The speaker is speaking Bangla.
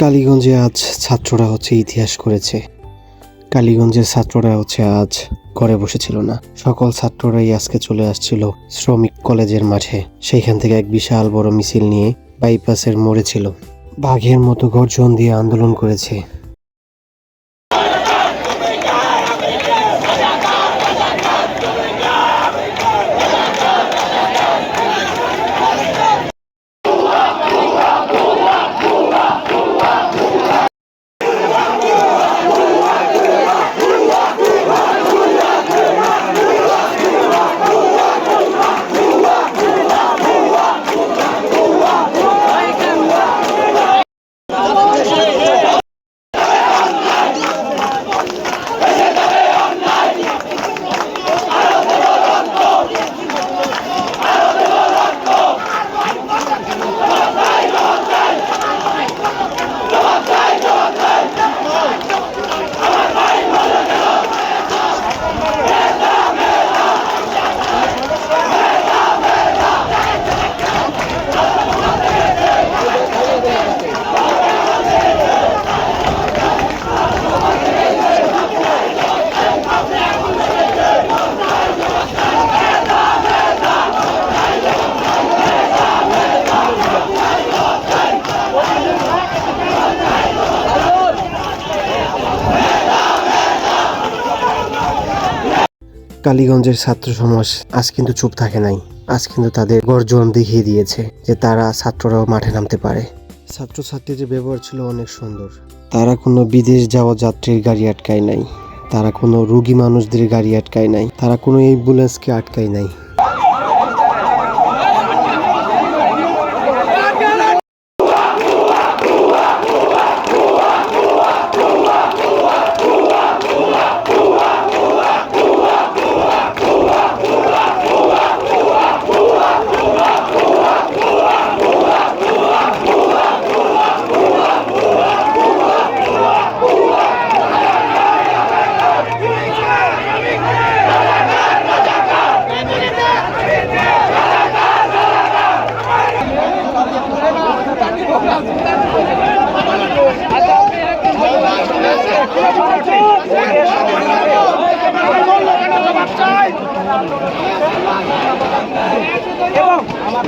কালীগঞ্জে আজ ছাত্ররা হচ্ছে ইতিহাস করেছে। কালীগঞ্জের ছাত্ররা হচ্ছে আজ ঘরে বসেছিল না। সকল ছাত্ররাই আজকে চলে আসছিল শ্রমিক কলেজের মাঠে। সেইখান থেকে এক বিশাল বড় মিছিল নিয়ে বাইপাসের মোড়ে ছিল। বাঘের মতো গর্জন দিয়ে আন্দোলন করেছে কালীগঞ্জের ছাত্র সমাজ আজ কিন্তু চুপ থাকে নাই। আজ কিন্তু তাদের গর্জন দেখিয়ে দিয়েছে যে তারা ছাত্ররাও মাঠে নামতে পারে। ছাত্রছাত্রীদের ব্যবহার ছিল অনেক সুন্দর। তারা কোনো বিদেশ যাওয়া যাত্রীর গাড়ি আটকায় নাই। তারা কোনো রুগী মানুষদের গাড়ি আটকায় নাই। তারা কোনো অ্যাম্বুলেন্সকে আটকায় নাই। এবং আমার